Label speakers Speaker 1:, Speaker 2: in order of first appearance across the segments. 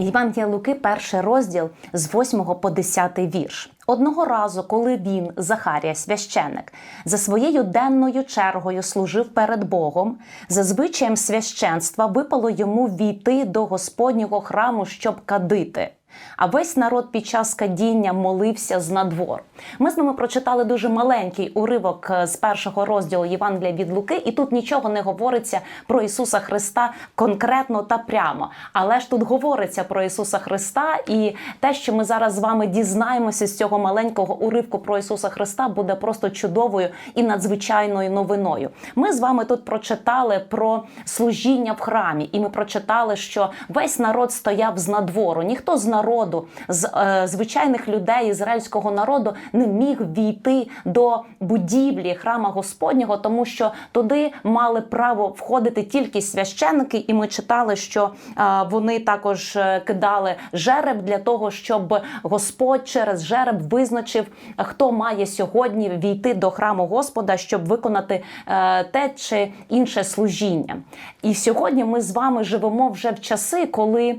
Speaker 1: Євангелія Луки, перший розділ з 8 по 10 вірш. Одного разу, коли він, Захарія, священик, за своєю денною чергою служив перед Богом, за звичаєм священства випало йому війти до Господнього храму, щоб кадити. А весь народ під час кадіння молився з надвор. Ми з вами прочитали дуже маленький уривок е, з першого розділу Євангелія від Луки, і тут нічого не говориться про Ісуса Христа конкретно та прямо. Але ж тут говориться про Ісуса Христа, і те, що ми зараз з вами дізнаємося з цього маленького уривку про Ісуса Христа, буде просто чудовою і надзвичайною новиною. Ми з вами тут прочитали про служіння в храмі, і ми прочитали, що весь народ стояв з надвору. Ніхто з народу, з е, звичайних людей ізраїльського народу не міг війти до будівлі храма Господнього, тому що туди мали право входити тільки священники, і ми читали, що е, вони також е, кидали жереб для того, щоб Господь через жереб визначив, хто має сьогодні війти до храму Господа, щоб виконати те чи інше служіння. І сьогодні ми з вами живемо вже в часи, коли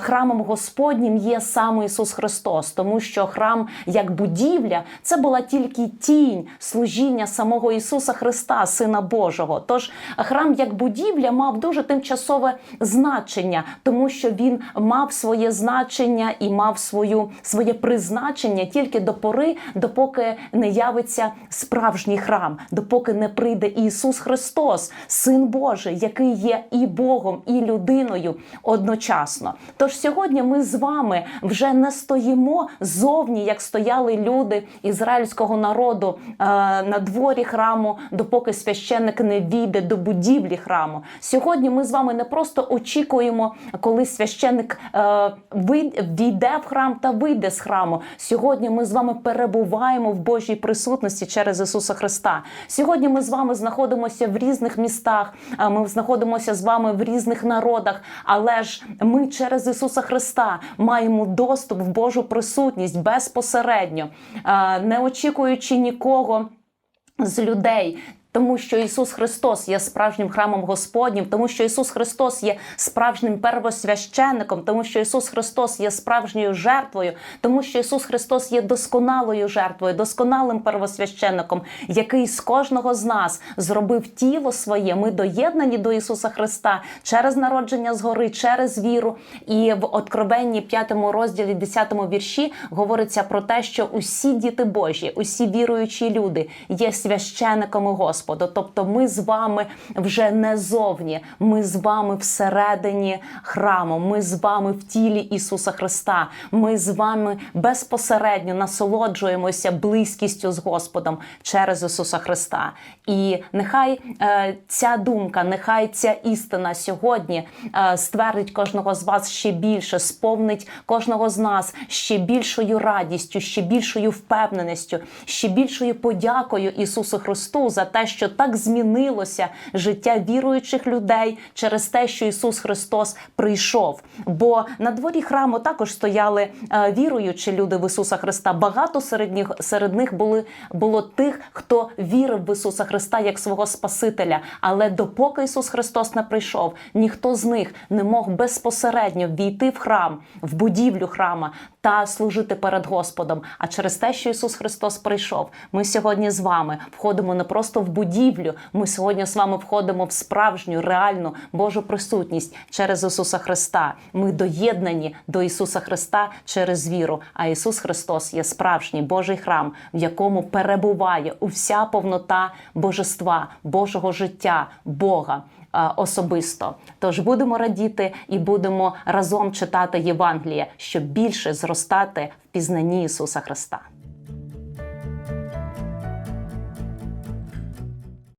Speaker 1: храмом Господнім є саме Ісус Христос, тому що храм як будівля це була тільки тінь служіння самого Ісуса Христа, Сина Божого. Тож храм як будівля мав дуже тимчасове значення, тому що він мав своє значення і мав свою своє призначення тільки до пори, допоки не явиться справжній храм, допоки не прийде Ісус Христос, Син Божий, який є і Богом, і людиною одночасно. Тож сьогодні ми з вами вже не стоїмо зовні, як стояли люди ізраїльського народу е, на дворі храму, допоки священник не війде до будівлі храму. Сьогодні ми з вами не просто очікуємо, коли священник е, війде в храм та вийде з храму. Сьогодні ми з вами перебуваємо в Божій присутності через Ісуса Христа. Сьогодні ми з вами знаходимося в різних містах. е, Ми знаходимося з вами в різних народах, але ж ми через Ісуса Христа маємо доступ в Божу присутність безпосередньо, е, не очікуючи нікого з людей. Тому що Ісус Христос є справжнім храмом Господнім, тому що Ісус Христос є справжнім первосвященником, тому що Ісус Христос є справжньою жертвою, тому що Ісус Христос є досконалою жертвою, досконалим первосвященником, який з кожного з нас зробив тіло своє. Ми доєднані до Ісуса Христа через народження згори, через віру. І в Откровенні 5 розділі, 10 вірші говориться про те, що усі діти Божі, усі віруючі люди є священниками Господа. Господу. Тобто ми з вами вже не зовні, ми з вами всередині храму, ми з вами в тілі Ісуса Христа. Ми з вами безпосередньо насолоджуємося близькістю з Господом через Ісуса Христа. І нехай е, ця думка, нехай ця істина сьогодні е, ствердить кожного з вас ще більше, сповнить кожного з нас ще більшою радістю, ще більшою впевненістю, ще більшою подякою Ісусу Христу за те, що так змінилося життя віруючих людей через те, що Ісус Христос прийшов. Бо на дворі храму також стояли е, віруючі люди в Ісуса Христа. Багато серед них серед них були було тих, хто вірив в Ісуса Христа як свого Спасителя. Але допоки Ісус Христос не прийшов, ніхто з них не мог безпосередньо війти в храм, в будівлю храма та служити перед Господом. А через те, що Ісус Христос прийшов, ми сьогодні з вами входимо не просто в будівлю. Ми сьогодні з вами входимо в справжню, реальну Божу присутність через Ісуса Христа. Ми доєднані до Ісуса Христа через віру. А Ісус Христос є справжній Божий храм, в якому перебуває уся повнота божества, Божого життя, Бога. Е, Особисто, тож будемо радіти і будемо разом читати Євангеліє, щоб більше зростати в пізнанні Ісуса Христа.